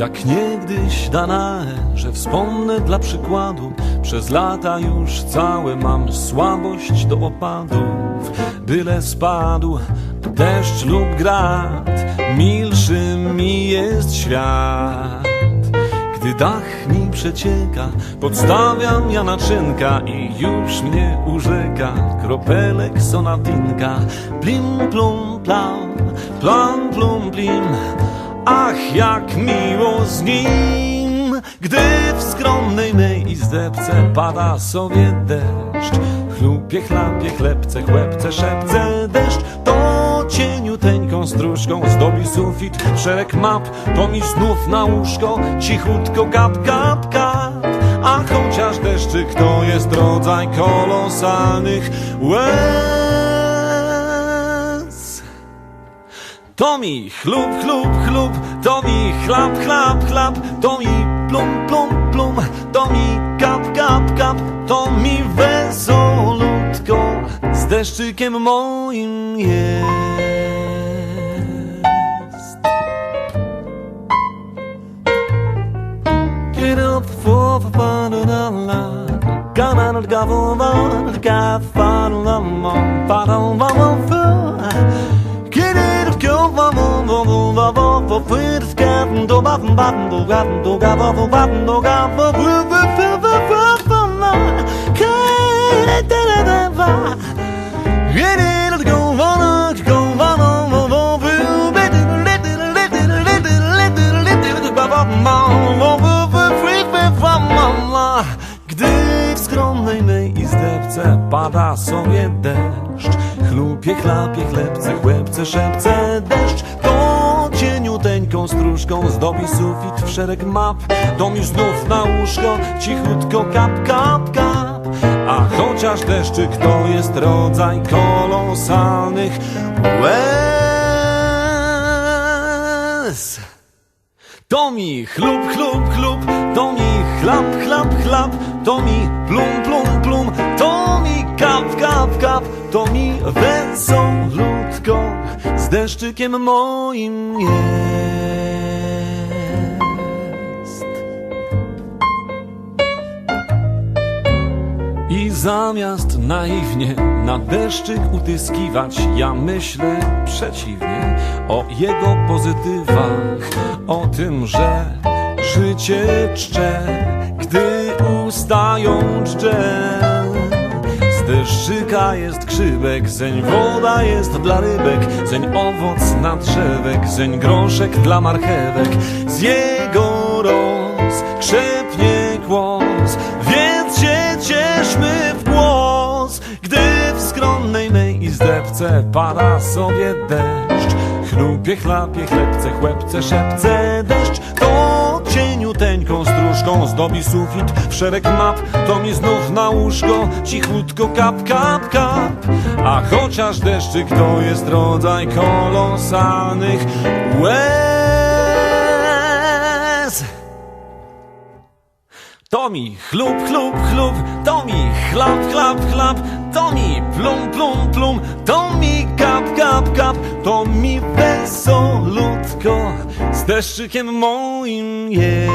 Jak niegdyś Danae, że wspomnę dla przykładu Przez lata już całe mam słabość do opadów. Byle spadł deszcz lub grad Milszy mi jest świat. Gdy dach mi przecieka Podstawiam ja naczynka I już mnie urzeka Kropelek sonatinka. Blim plum plam Plam plum blim Ach, jak miło z nim, gdy w skromnej mej izdebce pada sobie deszcz. Chlupie, chlapie, chlepce, chłepce, szepce, deszcz to cieniuteńką stróżką zdobi sufit, szereg map, to mi znów na łóżko, cichutko kap, kap, kap. A chociaż deszczyk to jest rodzaj kolosalnych łez. To mi chlub, chlub, chlub, to mi chlap, chlap, chlap, to mi plum, plum, plum, to mi kap, kap, kap, to mi wesolutko z deszczykiem moim jest. Get up for the fun of the line. Come out of the gavel, gavel, fit, scat, do, ba, ba, do, ga, do, ga, va, va, ba, do, ga, va, va, va, va, va, va, va, va, Get it, da, da, da, va. It up, go, va, va, go, va, va, va, va, va, ba, di, li, di, li, di, li, di, li, di, li, di, li, ba, ba, ma, va, va, va, fi, fi, fa, ma, ma. Gdy w skromnej mej izdebce pada sobie deszcz Chlupie, chlapie, chlepce, chłepce, szepce deszcz To cieniuteńką stróżką zdobi sufit w szereg map. To mi znów na łóżko cichutko kap, kap, kap. A chociaż deszczyk to jest rodzaj kolosalnych łez. To mi chlup, chlup, chlup, to mi chlap, chlap, chlap, to mi plum, plum, plum, to mi kap, kap, kap, to mi wesolutko deszczykiem moim jest. I zamiast naiwnie na deszczyk utyskiwać, ja myślę przeciwnie o jego pozytywach, o tym, że życie czcze, gdy ustają dżdże. Deszczyka jest grzybek, zeń woda jest dla rybek, zeń owoc na drzewek, zeń groszek dla marchewek. Z jego roz krzepnie głos, więc się cieszmy w głos, gdy w skromnej mej izdebce pada sobie deszcz. Chlupie, chlapie, chlepce, chłepce, szepce, deszcz to cieniuteńką stróżką zdobi sufit w szereg map, to mi znów na łóżko cichutko kap, kap, kap. A chociaż deszczyk to jest rodzaj kolosalnych łez. To mi chlup, chlup, chlup, to mi chlap, chlap, chlap, to mi plum, plum, plum, to mi kap, kap, kap, to mi deszczykiem moim jest.